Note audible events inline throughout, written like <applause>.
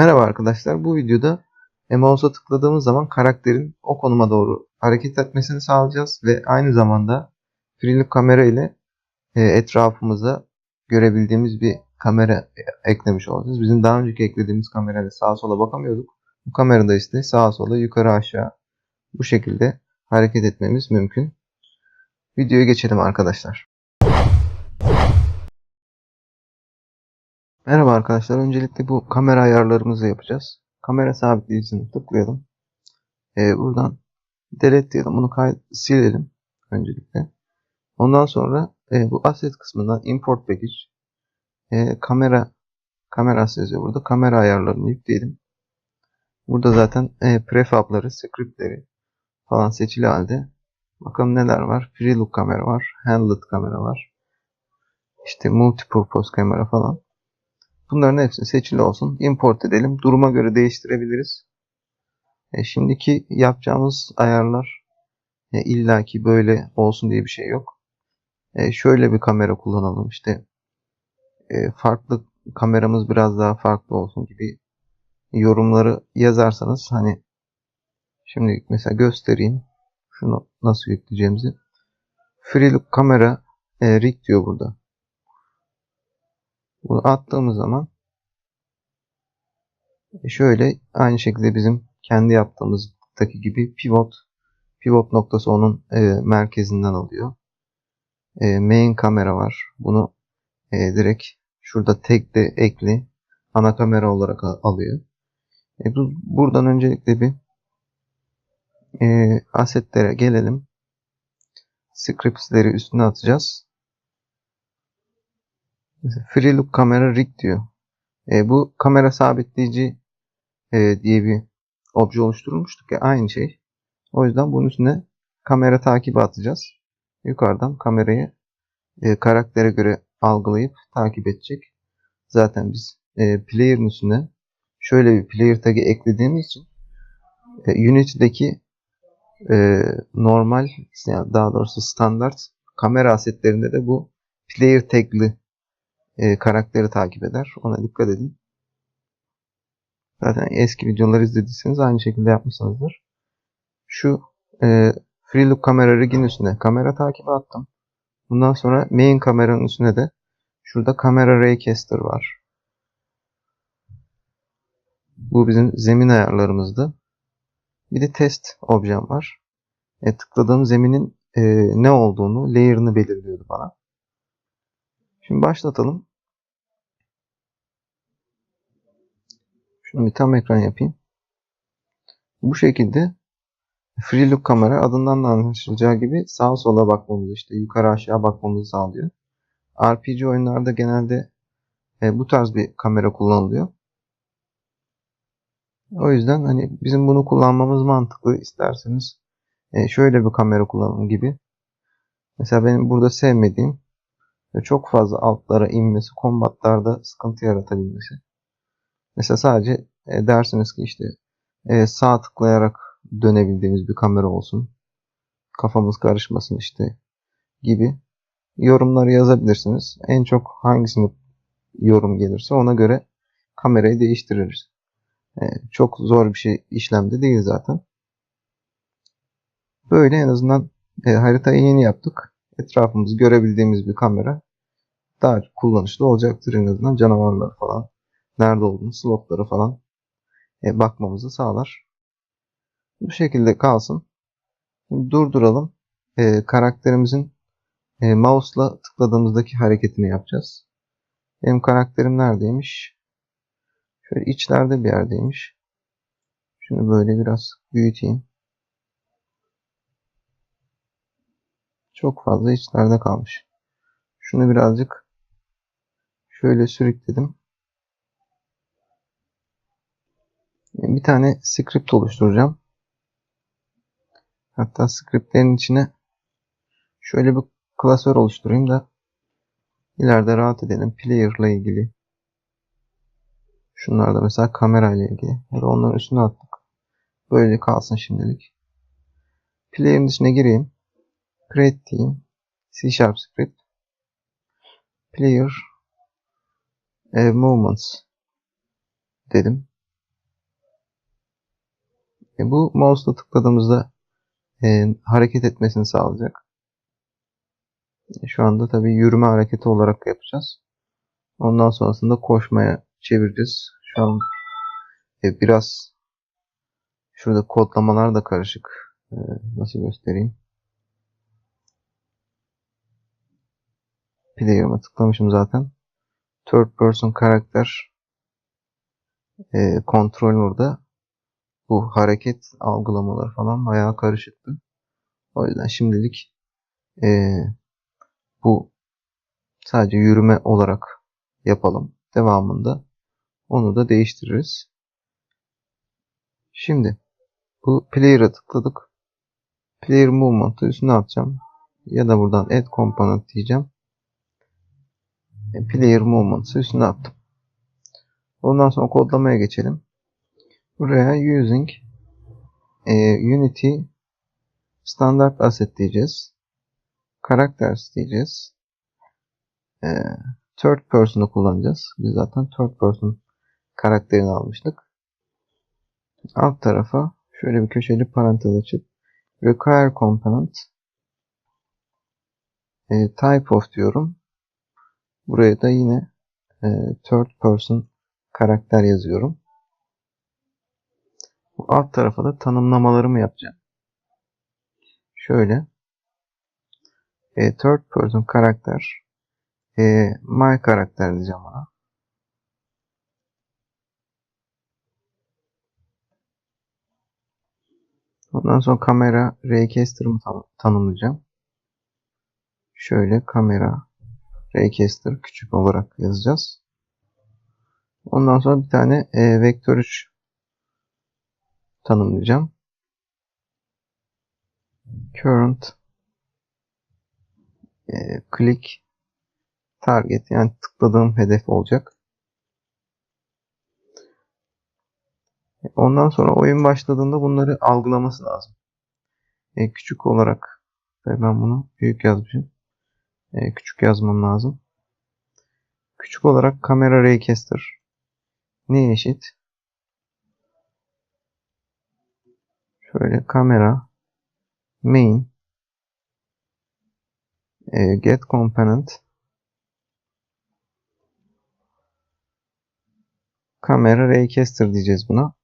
Merhaba arkadaşlar. Bu videoda mouse'a tıkladığımız zaman karakterin o konuma doğru hareket etmesini sağlayacağız ve aynı zamanda freelook kamera ile e, etrafımıza görebildiğimiz bir kamera eklemiş olacağız. Bizim daha önceki eklediğimiz kamerayla sağa sola bakamıyorduk. Bu kamerada işte sağa sola yukarı aşağı bu şekilde hareket etmemiz mümkün. Videoya geçelim arkadaşlar. Merhaba arkadaşlar. Öncelikle bu kamera ayarlarımızı yapacağız. Kamera sabitleyicisini tıklayalım. Ee, buradan delete diyelim. Bunu silelim öncelikle. Ondan sonra e, bu asset kısmından import package e, kamera kamerası yazıyor burada. Kamera ayarlarını yükleyelim. Burada zaten e, prefabları, scriptleri falan seçili halde. Bakalım neler var. Prelook kamera var. Handled kamera var. İşte multipurpose kamera falan. Bunların hepsini seçili olsun. Import edelim. Duruma göre değiştirebiliriz. E, şimdiki yapacağımız ayarlar e, illaki böyle olsun diye bir şey yok. E, şöyle bir kamera kullanalım. İşte e, farklı kameramız biraz daha farklı olsun gibi yorumları yazarsanız hani şimdi mesela göstereyim. Şunu nasıl yükleyeceğimizi. Freelook kamera e, rig diyor burada. Bunu attığımız zaman e, şöyle aynı şekilde bizim kendi yaptığımızdaki gibi pivot pivot noktası onun e, merkezinden alıyor. E, main kamera var. Bunu e, direkt şurada tek de ekli ana kamera olarak alıyor. E, bu, buradan öncelikle bir e, asetlere gelelim. Scripts'leri üstüne atacağız. Free Look Camera Rig diyor. E, bu kamera sabitleyici e, diye bir obje oluşturmuştuk ya aynı şey. O yüzden bunun üstüne kamera takibi atacağız. Yukarıdan kamerayı e, karaktere göre algılayıp takip edecek. Zaten biz e, player'ın üstüne şöyle bir player tag'i eklediğimiz için e, Unity'deki e, normal daha doğrusu standart kamera asetlerinde de bu player tag'li e, karakteri takip eder. Ona dikkat edin. Zaten eski videoları izlediyseniz aynı şekilde yapmışsınızdır. Şu e, Freelook kamera rigin üstüne kamera takibi attım. Bundan sonra main kameranın üstüne de şurada kamera raycaster var. Bu bizim zemin ayarlarımızdı. Bir de test objem var. E, tıkladığım zeminin e, ne olduğunu, layer'ını belirliyordu bana. Şimdi başlatalım. Şunu bir tam ekran yapayım. Bu şekilde Freelook kamera adından da anlaşılacağı gibi sağa sola bakmamızı işte yukarı aşağı bakmamızı sağlıyor. RPG oyunlarda genelde e, bu tarz bir kamera kullanılıyor. O yüzden hani bizim bunu kullanmamız mantıklı. İsterseniz e, şöyle bir kamera kullanalım gibi. Mesela benim burada sevmediğim çok fazla altlara inmesi, kombatlarda sıkıntı yaratabilmesi. Mesela sadece e, dersiniz ki işte e, sağ tıklayarak dönebildiğimiz bir kamera olsun. Kafamız karışmasın işte gibi yorumları yazabilirsiniz. En çok hangisini yorum gelirse ona göre kamerayı değiştiririz. E, çok zor bir şey işlemde değil zaten. Böyle en azından e, haritayı yeni yaptık. Etrafımızı görebildiğimiz bir kamera daha kullanışlı olacaktır en azından canavarlar falan nerede olduğunu slotları falan e, bakmamızı sağlar. Bu şekilde kalsın. Şimdi durduralım. E, karakterimizin e, mouse'la tıkladığımızdaki hareketini yapacağız. Benim karakterim neredeymiş? Şöyle içlerde bir yerdeymiş. Şunu böyle biraz büyüteyim. Çok fazla içlerde kalmış. Şunu birazcık şöyle sürükledim. Bir tane script oluşturacağım. Hatta scriptlerin içine şöyle bir klasör oluşturayım da ileride rahat edelim. Player ile ilgili. Şunlar da mesela kamera ile ilgili. Ya da onların üstüne attık. Böyle kalsın şimdilik. Player'ın içine gireyim. Create diyeyim. C Sharp script. Player e, movements dedim. E, bu mouse'la tıkladığımızda e, hareket etmesini sağlayacak. E, şu anda tabii yürüme hareketi olarak yapacağız. Ondan sonrasında koşmaya çevireceğiz. Şu an e, biraz şurada kodlamalar da karışık. E, nasıl göstereyim? Player'ıma tıklamışım zaten. Third person karakter e, controller'da bu hareket algılamaları falan bayağı karışıktı. O yüzden şimdilik e, bu sadece yürüme olarak yapalım. Devamında onu da değiştiririz. Şimdi bu player'a tıkladık. Player movement'ı üstüne atacağım. Ya da buradan add component diyeceğim. E, player movement'ı üstüne attım. Ondan sonra kodlamaya geçelim. Buraya using e, Unity standart asset diyeceğiz. Characters diyeceğiz. E, third person'ı kullanacağız. Biz zaten third person karakterini almıştık. Alt tarafa şöyle bir köşeli parantez açıp require component e, type of diyorum. Buraya da yine e, third person karakter yazıyorum. Bu alt tarafa da tanımlamalarımı yapacağım. Şöyle e, third person karakter e, my karakter diyeceğim ona. Ondan sonra kamera Raycaster'ımı tan tanımlayacağım. Şöyle kamera Raycaster küçük olarak yazacağız. Ondan sonra bir tane e, vektör 3 tanımlayacağım. Current e, click target yani tıkladığım hedef olacak. Ondan sonra oyun başladığında bunları algılaması lazım. E, küçük olarak ben bunu büyük yazmışım. E, küçük yazmam lazım. Küçük olarak kamera raycaster neye eşit? Şöyle kamera main e, get component kamera raycaster diyeceğiz buna.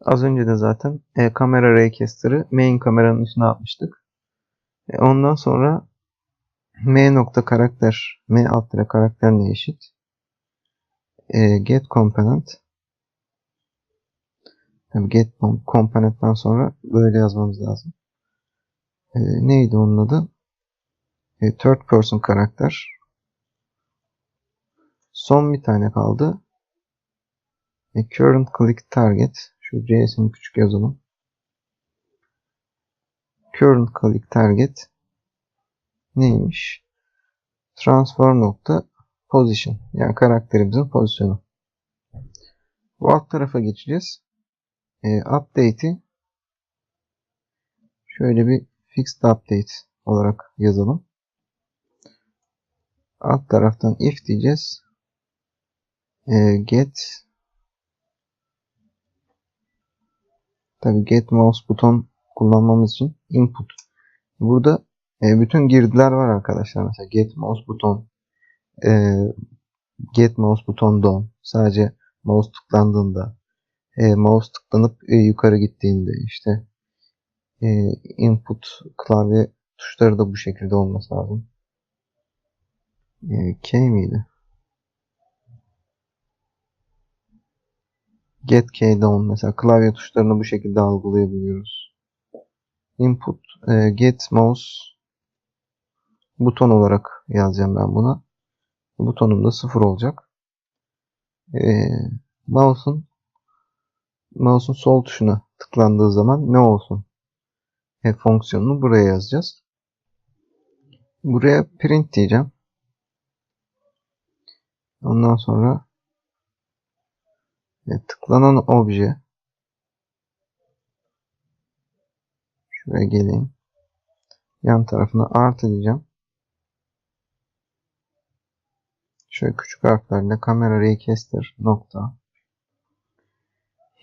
Az önce de zaten e, kamera raycaster'ı main kameranın üstüne atmıştık. E, ondan sonra m nokta karakter m alt tire karakter ne eşit? E, get component Tabii get component'tan sonra böyle yazmamız lazım. E, neydi onun adı? E, third person karakter. Son bir tane kaldı. E, current click target. Şu C'sini küçük yazalım. Current click target neymiş? Transform nokta position. Yani karakterimizin pozisyonu. Bu alt tarafa geçeceğiz. E, update'i şöyle bir fixed update olarak yazalım. Alt taraftan if diyeceğiz. E, get Tabi get mouse buton kullanmamız için input. Burada e, bütün girdiler var arkadaşlar. Mesela get mouse buton, e, get mouse buton down. Sadece mouse tıklandığında, e, mouse tıklanıp e, yukarı gittiğinde işte e, input klavye tuşları da bu şekilde olması lazım. E, K miydi? Get K down mesela klavye tuşlarını bu şekilde algılayabiliyoruz. Input e, get mouse buton olarak yazacağım ben buna. Butonum da sıfır olacak. E, mouse'un mouse'un sol tuşuna tıklandığı zaman ne olsun? E, fonksiyonunu buraya yazacağız. Buraya print diyeceğim. Ondan sonra e, tıklanan obje şuraya geleyim. Yan tarafına artı diyeceğim. Şöyle küçük harflerle kamera raycaster nokta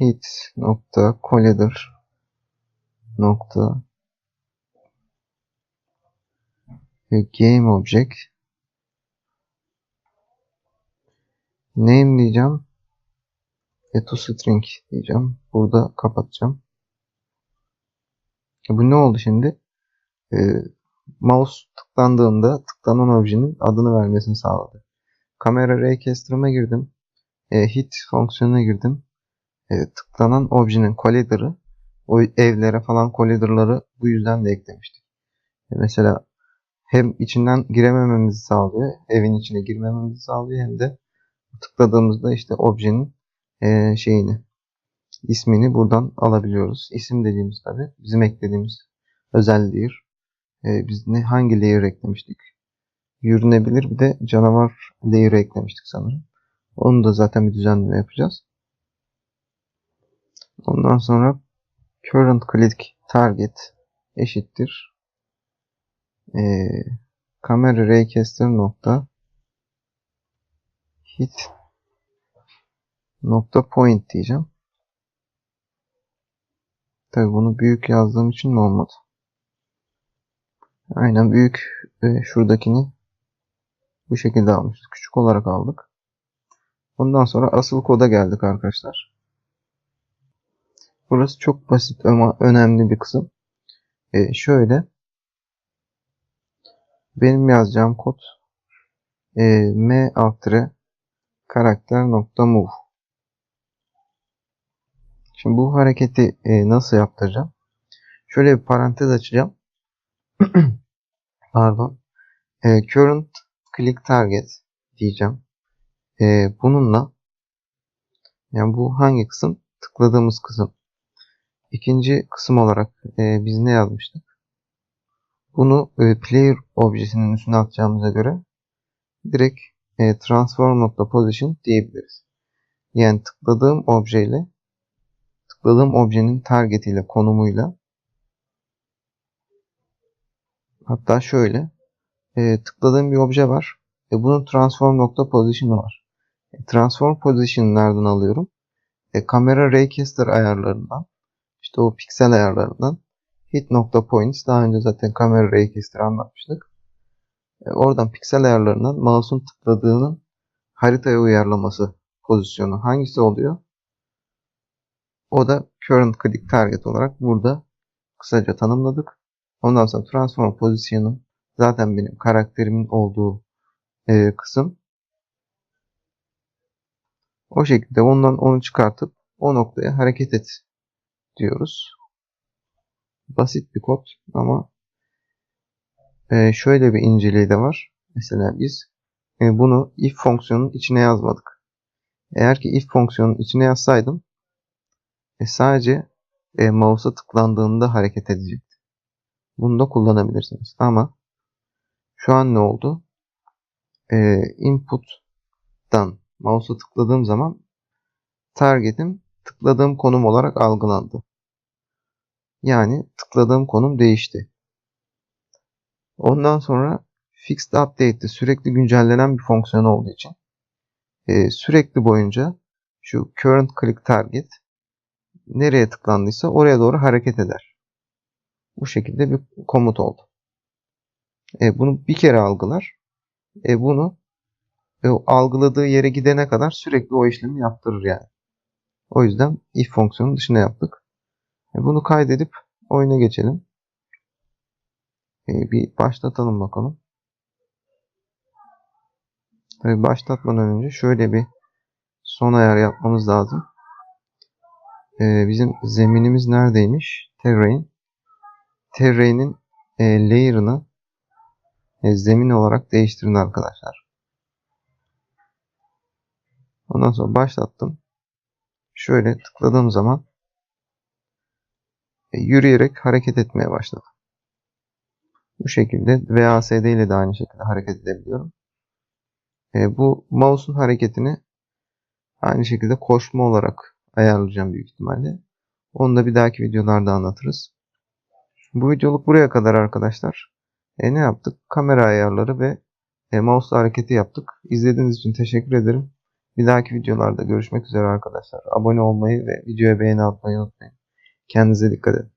hit nokta collider nokta game object name diyeceğim e to string diyeceğim. Burada kapatacağım. E bu ne oldu şimdi? E, mouse tıklandığında tıklanan objenin adını vermesini sağladı. Kamera Raycaster'ıma girdim. E, hit fonksiyonuna girdim. E, tıklanan objenin collider'ı o evlere falan collider'ları bu yüzden de eklemiştik. E, mesela hem içinden giremememizi sağlıyor, evin içine girmememizi sağlıyor hem de tıkladığımızda işte objenin e, şeyini ismini buradan alabiliyoruz. İsim dediğimiz tabi bizim eklediğimiz özel layer. E, biz ne hangi layer eklemiştik? Yürünebilir bir de canavar layer eklemiştik sanırım. Onu da zaten bir düzenleme yapacağız. Ondan sonra current click target eşittir e, kamera raycaster nokta hit nokta point diyeceğim. Tabi bunu büyük yazdığım için mi olmadı? Aynen büyük e, şuradakini bu şekilde almışız. Küçük olarak aldık. Ondan sonra asıl koda geldik arkadaşlar. Burası çok basit ama önemli bir kısım. E, şöyle benim yazacağım kod e, m alt karakter nokta move Şimdi bu hareketi e, nasıl yaptıracağım? Şöyle bir parantez açacağım. <clears throat> Pardon. E, current click target diyeceğim. E, bununla yani bu hangi kısım? Tıkladığımız kısım. İkinci kısım olarak e, biz ne yazmıştık? Bunu e, player objesinin üstüne atacağımıza göre direkt e, transform.position diyebiliriz. Yani tıkladığım objeyle tıkladığım objenin target ile konumuyla hatta şöyle e, tıkladığım bir obje var. E, bunun transform nokta position'ı var. E, transform position'ı nereden alıyorum? E, kamera raycaster ayarlarından işte o piksel ayarlarından hit nokta points daha önce zaten kamera raycaster anlatmıştık. E, oradan piksel ayarlarından mouse'un tıkladığının haritaya uyarlaması pozisyonu hangisi oluyor? O da current click target olarak burada kısaca tanımladık. Ondan sonra transform pozisyonu zaten benim karakterimin olduğu e, kısım. O şekilde ondan onu çıkartıp o noktaya hareket et diyoruz. Basit bir kod ama e, şöyle bir inceliği de var. Mesela biz e, bunu if fonksiyonun içine yazmadık. Eğer ki if fonksiyonun içine yazsaydım e, sadece e, mouse'a tıklandığında hareket edecek. Bunu da kullanabilirsiniz. Ama şu an ne oldu? E, input'tan mouse'a tıkladığım zaman target'im tıkladığım konum olarak algılandı. Yani tıkladığım konum değişti. Ondan sonra fixed update'de sürekli güncellenen bir fonksiyon olduğu için e, sürekli boyunca şu current click target nereye tıklandıysa oraya doğru hareket eder. Bu şekilde bir komut oldu. E, bunu bir kere algılar. E, bunu algıladığı yere gidene kadar sürekli o işlemi yaptırır yani. O yüzden if fonksiyonu dışına yaptık. E, bunu kaydedip oyuna geçelim. E, bir başlatalım bakalım. Tabii başlatmadan önce şöyle bir son ayar yapmamız lazım e, bizim zeminimiz neredeymiş? Terrain. Terrain'in layer'ını zemin olarak değiştirin arkadaşlar. Ondan sonra başlattım. Şöyle tıkladığım zaman e, yürüyerek hareket etmeye başladı. Bu şekilde VASD ile de aynı şekilde hareket edebiliyorum. E, bu mouse'un hareketini aynı şekilde koşma olarak ayarlayacağım büyük ihtimalle. Onu da bir dahaki videolarda anlatırız. Bu videoluk buraya kadar arkadaşlar. E, ne yaptık? Kamera ayarları ve e, mouse hareketi yaptık. İzlediğiniz için teşekkür ederim. Bir dahaki videolarda görüşmek üzere arkadaşlar. Abone olmayı ve videoya beğeni atmayı unutmayın. Kendinize dikkat edin.